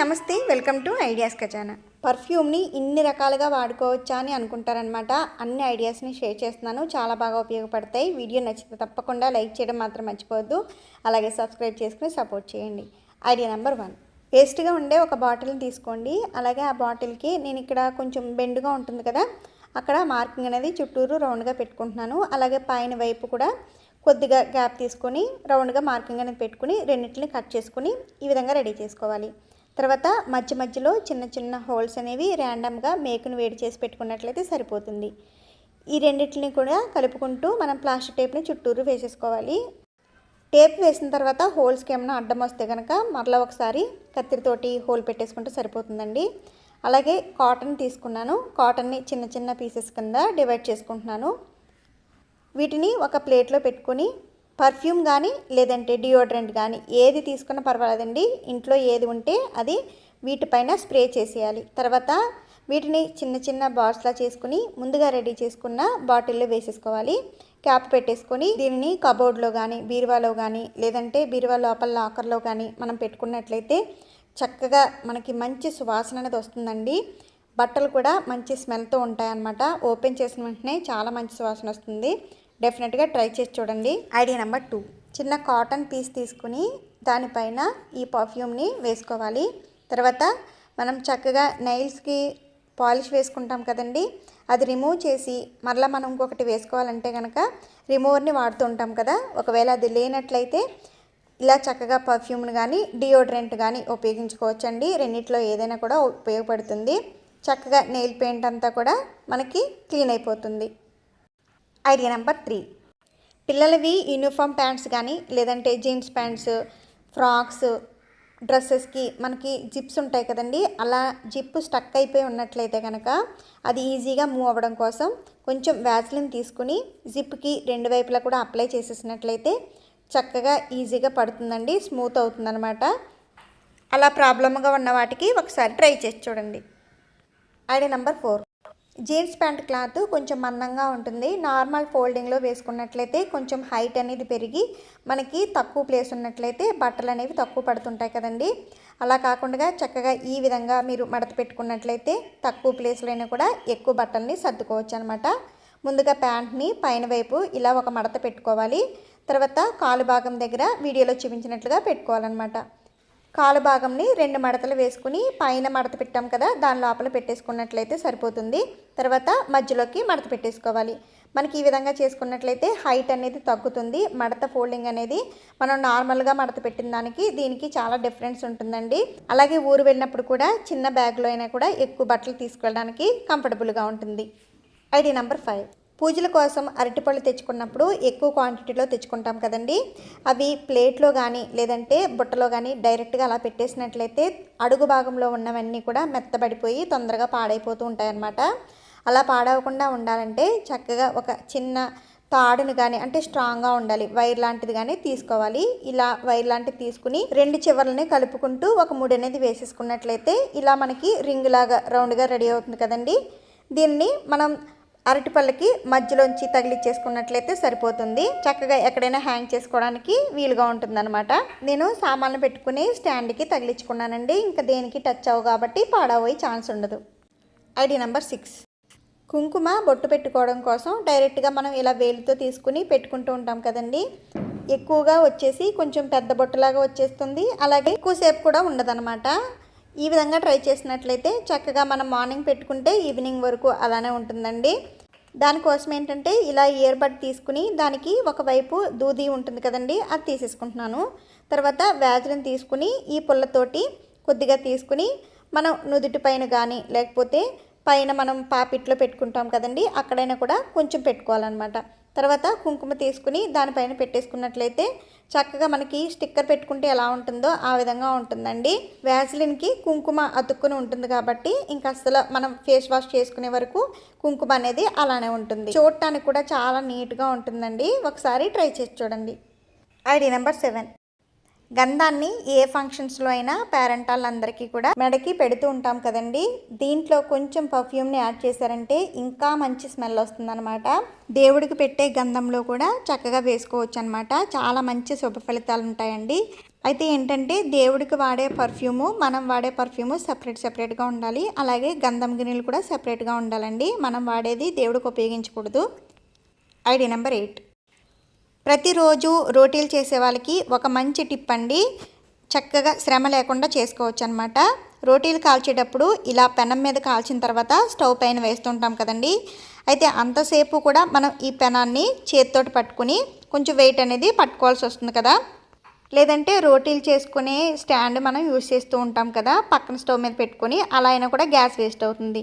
నమస్తే welcome to ideas ఖజానా. పర్ఫ్యూమ్ని ఇన్ని రకాలుగా వాడుకోవచ్చా అని అనుకుంటారనమాట అన్ని ఐడియాస్ని షేర్ చేస్తున్నాను. చాలా బాగా ఉపయోగపడతాయి. వీడియో నచ్చితే తప్పకుండా లైక్ చేయడం మాత్రం మర్చిపోవద్దు. అలాగే సబ్స్క్రైబ్ చేసుకుని సపోర్ట్ చేయండి. Idea number one. వేస్ట్గా ఉండే ఒక బాటిల్ని తీసుకోండి. అలాగే ఆ బాటిల్కి నేను ఇక్కడ కొంచెం బెండుగా ఉంటుంది కదా అక్కడ మార్కింగ్ అనేది చుట్టూరు రౌండ్గా పెట్టుకుంటున్నాను. అలాగే పైన వైపు కూడా కొద్దిగా గ్యాప్ తీసుకొని రౌండ్గా మార్కింగ్ అనేది పెట్టుకుని రెండింటిని కట్ చేసుకుని ఈ విధంగా రెడీ చేసుకోవాలి. తర్వాత మధ్య మధ్యలో చిన్న చిన్న హోల్స్ అనేవి ర్యాండమ్గా మేకును వేడి చేసి పెట్టుకున్నట్లయితే సరిపోతుంది. ఈ రెండింటిని కూడా కలుపుకుంటూ మనం ప్లాస్టిక్ టేప్ని చుట్టూరు వేసేసుకోవాలి. టేప్ వేసిన తర్వాత హోల్స్కి ఏమైనా అడ్డం వస్తే కనుక మరలా ఒకసారి కత్తిరితోటి హోల్ పెట్టేసుకుంటే సరిపోతుందండి. అలాగే కాటన్ తీసుకున్నాను. కాటన్ని చిన్న చిన్న పీసెస్ కింద డివైడ్ చేసుకుంటున్నాను. వీటిని ఒక ప్లేట్లో పెట్టుకొని పర్ఫ్యూమ్ కానీ లేదంటే డియోడ్రెంట్ కానీ ఏది తీసుకున్నా పర్వాలేదండి. ఇంట్లో ఏది ఉంటే అది వీటిపైన స్ప్రే చేసేయాలి. తర్వాత వీటిని చిన్న చిన్న బాట్స్లా చేసుకుని ముందుగా రెడీ చేసుకున్న బాటిల్లో వేసేసుకోవాలి. క్యాప్ పెట్టేసుకొని దీనిని కబోర్డ్లో కానీ బీరువాలో కానీ లేదంటే బీరువా లోపల లాకర్లో కానీ మనం పెట్టుకున్నట్లయితే చక్కగా మనకి మంచి సువాసన అనేది వస్తుందండి. బట్టలు కూడా మంచి స్మెల్తో ఉంటాయన్నమాట. ఓపెన్ చేసిన వెంటనే చాలా మంచి సువాసన వస్తుంది. డెఫినెట్గా ట్రై చేసి చూడండి. ఐడియా నెంబర్ టూ చిన్న కాటన్ పీస్ తీసుకుని దానిపైన ఈ పర్ఫ్యూమ్ని వేసుకోవాలి. తర్వాత మనం చక్కగా నైల్స్కి పాలిష్ వేసుకుంటాం కదండి. అది రిమూవ్ చేసి మరలా మనం ఇంకొకటి వేసుకోవాలంటే కనుక రిమూవర్ని వాడుతూ ఉంటాం కదా. ఒకవేళ అది లేనట్లయితే ఇలా చక్కగా పర్ఫ్యూమ్ని కానీ డియోడ్రెంట్ కానీ ఉపయోగించుకోవచ్చండి. రెండిట్లో ఏదైనా కూడా ఉపయోగపడుతుంది. చక్కగా నెయిల్ పెయింట్ అంతా కూడా మనకి క్లీన్ అయిపోతుంది. Idea number three. పిల్లలవి యూనిఫామ్ ప్యాంట్స్ కానీ లేదంటే జీన్స్ ప్యాంట్స్ ఫ్రాక్స్ డ్రెస్సెస్కి మనకి జిప్స్ ఉంటాయి కదండి. అలా జిప్ స్టక్ అయిపోయి ఉన్నట్లయితే కనుక అది ఈజీగా మూవ్ అవ్వడం కోసం కొంచెం వ్యాజ్లిన్ తీసుకుని జిప్కి రెండు వైపులా కూడా అప్లై చేసేసినట్లయితే చక్కగా ఈజీగా పడుతుందండి స్మూత్ అవుతుందన్నమాట. అలా ప్రాబ్లమ్గా ఉన్న వాటికి ఒకసారి ట్రై చేసి చూడండి. Idea number four. Jeans pant cloth కొంచెం మందంగా ఉంటుంది. నార్మల్ ఫోల్డింగ్లో వేసుకున్నట్లయితే కొంచెం హైట్ అనేది పెరిగి మనకి తక్కువ ప్లేస్ ఉన్నట్లయితే బట్టలు అనేవి తక్కువ పడుతుంటాయి కదండి. అలా కాకుండా చక్కగా ఈ విధంగా మీరు మడత పెట్టుకున్నట్లయితే తక్కువ ప్లేస్లోనే కూడా ఎక్కువ బట్టల్ని సర్దుకోవచ్చు అనమాట ముందుగా ప్యాంట్ని పైన వైపు ఇలా ఒక మడత పెట్టుకోవాలి. తర్వాత కాలు భాగం దగ్గర వీడియోలో చూపించినట్లుగా పెట్టుకోవాలన్నమాట. కాలు భాగంని రెండు మడతలు వేసుకుని పైన మడత పెట్టాం కదా దాని లోపల పెట్టేసుకున్నట్లయితే సరిపోతుంది. తర్వాత మధ్యలోకి మడత పెట్టేసుకోవాలి. మనకి ఈ విధంగా చేసుకున్నట్లయితే హైట్ అనేది తగ్గుతుంది. మడత ఫోల్డింగ్ అనేది మనం నార్మల్గా మడత పెట్టిన దానికి దీనికి చాలా డిఫరెన్స్ ఉంటుందండి. అలాగే ఊరు వెళ్ళినప్పుడు కూడా చిన్న బ్యాగ్లో అయినా కూడా ఎక్కువ బట్టలు తీసుకెళ్ళడానికి కంఫర్టబుల్గా ఉంటుంది. Idea number five. పూజల కోసం అరటిపళ్ళు తెచ్చుకున్నప్పుడు ఎక్కువ క్వాంటిటీలో తెచ్చుకుంటాం కదండి. అవి ప్లేట్లో కానీ లేదంటే బుట్టలో కానీ డైరెక్ట్గా అలా పెట్టేసినట్లయితే అడుగు భాగంలో ఉన్నవన్నీ కూడా మెత్తబడిపోయి తొందరగా పాడైపోతూ ఉంటాయన్నమాట. అలా పాడవకుండా ఉండాలంటే చక్కగా ఒక చిన్న తాడును కానీ అంటే స్ట్రాంగ్గా ఉండాలి. వైర్ లాంటిది కానీ తీసుకోవాలి. ఇలా వైర్ లాంటిది తీసుకుని రెండు చివర్లని కలుపుకుంటూ ఒక ముడి అనేది వేసేసుకున్నట్లయితే ఇలా మనకి రింగ్ లాగా రౌండ్గా రెడీ అవుతుంది కదండి. దీన్ని మనం అరటిపళ్ళకి మధ్యలోంచి తగిలిచ్చేసుకున్నట్లయితే సరిపోతుంది. చక్కగా ఎక్కడైనా హ్యాంగ్ చేసుకోవడానికి వీలుగా ఉంటుందన్నమాట. నేను సామాన్లు పెట్టుకుని స్టాండ్కి తగిలించుకున్నానండి. ఇంకా దేనికి టచ్ అవ్వు కాబట్టి పాడవోయే ఛాన్స్ ఉండదు. Idea number six. కుంకుమ బొట్టు పెట్టుకోవడం కోసం డైరెక్ట్గా మనం ఇలా వేలుతో తీసుకుని పెట్టుకుంటూ ఉంటాం కదండి. ఎక్కువగా వచ్చేసి కొంచెం పెద్ద బొట్టులాగా వచ్చేస్తుంది. అలాగే ఎక్కువసేపు కూడా ఉండదన్నమాట. ఈ విధంగా ట్రై చేసినట్లయితే చక్కగా మనం మార్నింగ్ పెట్టుకుంటే ఈవినింగ్ వరకు అలానే ఉంటుందండి. దానికోసం ఏంటంటే ఇలా ఇయర్ బడ్ తీసుకుని దానికి ఒకవైపు దూది ఉంటుంది కదండి అది తీసేసుకుంటున్నాను. తర్వాత వ్యాజ్లను తీసుకుని ఈ పుల్లతోటి కొద్దిగా తీసుకుని మనం నుదుటి పైన కానీ లేకపోతే పైన మనం పాపిట్లో పెట్టుకుంటాం కదండి అక్కడైనా కూడా కొంచెం పెట్టుకోవాలన్నమాట. తర్వాత కుంకుమ తీసుకుని దానిపైన పెట్టేసుకున్నట్లయితే చక్కగా మనకి స్టిక్కర్ పెట్టుకుంటే ఎలా ఉంటుందో ఆ విధంగా ఉంటుందండి. వ్యాజిలిన్కి కుంకుమ అతుక్కుని ఉంటుంది కాబట్టి ఇంకా అసలు మనం ఫేస్ వాష్ చేసుకునే వరకు కుంకుమ అనేది అలానే ఉంటుంది. చూడటానికి కూడా చాలా నీట్గా ఉంటుందండి. ఒకసారి ట్రై చేసి చూడండి. Idea number seven. గంధాన్ని ఏ ఫంక్షన్స్లో అయినా పేరెంట్ వాళ్ళందరికీ కూడా మెడకి పెడుతూ ఉంటాం కదండి. దీంట్లో కొంచెం పర్ఫ్యూమ్ని యాడ్ చేశారంటే ఇంకా మంచి స్మెల్ వస్తుందన్నమాట. దేవుడికి పెట్టే గంధంలో కూడా చక్కగా వేసుకోవచ్చు అనమాట చాలా మంచి శుభ ఫలితాలు ఉంటాయండి. అయితే ఏంటంటే దేవుడికి వాడే పర్ఫ్యూము మనం వాడే పర్ఫ్యూము సపరేట్ సపరేట్గా ఉండాలి. అలాగే గంధం గిన్నెలు కూడా సపరేట్గా ఉండాలండి. మనం వాడేది దేవుడికి ఉపయోగించకూడదు. Idea number eight. ప్రతిరోజు రోటీలు చేసే వాళ్ళకి ఒక మంచి టిప్ అండి. చక్కగా శ్రమ లేకుండా చేసుకోవచ్చు అనమాట రోటీలు కాల్చేటప్పుడు ఇలా పెనం మీద కాల్చిన తర్వాత స్టవ్ పైన వేస్తుంటాం కదండి. అయితే అంతసేపు కూడా మనం ఈ పెనాన్ని చేతితోటి పట్టుకుని కొంచెం వెయిట్ అనేది పట్టుకోవాల్సి వస్తుంది కదా. లేదంటే రోటీలు చేసుకునే స్టాండ్ మనం యూజ్ చేస్తూ ఉంటాం కదా. పక్కన స్టవ్ మీద పెట్టుకొని అలా అయినా కూడా గ్యాస్ వేస్ట్ అవుతుంది.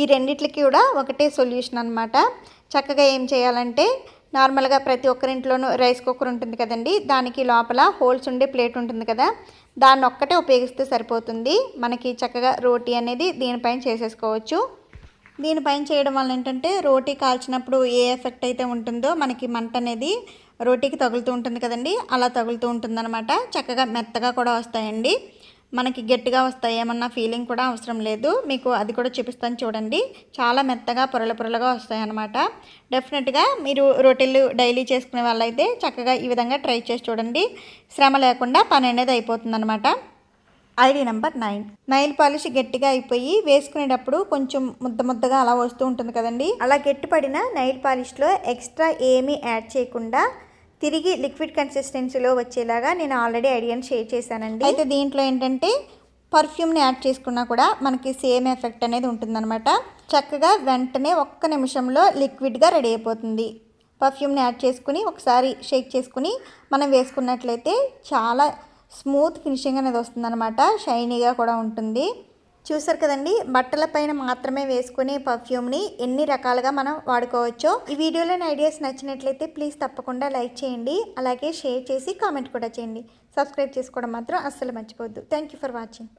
ఈ రెండిట్లకి కూడా ఒకటే సొల్యూషన్ అనమాట చక్కగా ఏం చేయాలంటే నార్మల్గా ప్రతి ఒక్కరింట్లోనూ రైస్ కుక్కర్ ఉంటుంది కదండి. దానికి లోపల హోల్స్ ఉండే ప్లేట్ ఉంటుంది కదా. దాన్ని ఒక్కటే ఉపయోగిస్తే సరిపోతుంది. మనకి చక్కగా రోటీ అనేది దీనిపైన చేసేసుకోవచ్చు. దీనిపైన చేయడం వల్ల ఏంటంటే రోటీ కాల్చినప్పుడు ఏ ఎఫెక్ట్ అయితే ఉంటుందో మనకి మంట అనేది రోటీకి తగులుతూ ఉంటుంది కదండి. అలా తగులుతూ ఉంటుందన్నమాట. చక్కగా మెత్తగా కూడా వస్తాయండి. మనకి గట్టిగా వస్తాయి ఏమన్నా ఫీలింగ్ కూడా అవసరం లేదు. మీకు అది కూడా చూపిస్తాను చూడండి. చాలా మెత్తగా పొరల పొరలుగా వస్తాయి అన్నమాట. డెఫినెట్గా మీరు రొట్టెలు డైలీ చేసుకునే వాళ్ళైతే చక్కగా ఈ విధంగా ట్రై చేసి చూడండి. శ్రమ లేకుండా పని అనేది అయిపోతుంది అనమాట idea number nine nail polish గట్టిగా అయిపోయి వేసుకునేటప్పుడు కొంచెం ముద్ద ముద్దగా అలా వస్తూ ఉంటుంది కదండి. అలా గట్టి పడిన నైల్ పాలిష్లో ఎక్స్ట్రా ఏమీ యాడ్ చేయకుండా తిరిగి లిక్విడ్ కన్సిస్టెన్సీలో వచ్చేలాగా నేను ఆల్రెడీ ఐడియాని షేర్ చేశానండి. అయితే దీంట్లో ఏంటంటే పర్ఫ్యూమ్ని యాడ్ చేసుకున్నా కూడా మనకి సేమ్ ఎఫెక్ట్ అనేది ఉంటుందన్నమాట. చక్కగా వెంటనే ఒక్క నిమిషంలో లిక్విడ్గా రెడీ అయిపోతుంది. పర్ఫ్యూమ్ని యాడ్ చేసుకుని ఒకసారి షేక్ చేసుకుని మనం వేసుకున్నట్లయితే చాలా స్మూత్ ఫినిషింగ్ అనేది వస్తుందన్నమాట. షైనీగా కూడా ఉంటుంది. చూసారు కదండి? బట్టల పైన మాత్రమే వేసుకునే పర్ఫ్యూమ్ని ఎన్ని రకాలుగా మనం వాడుకోవచ్చో. ఈ వీడియోలోని ఐడియాస్ నచ్చినట్లయితే ప్లీజ్ తప్పకుండా లైక్ చేయండి. అలాగే షేర్ చేసి కామెంట్ కూడా చేయండి. సబ్స్క్రైబ్ చేసుకోవడం మాత్రం అస్సలు మర్చిపోవద్దు. Thank you for watching.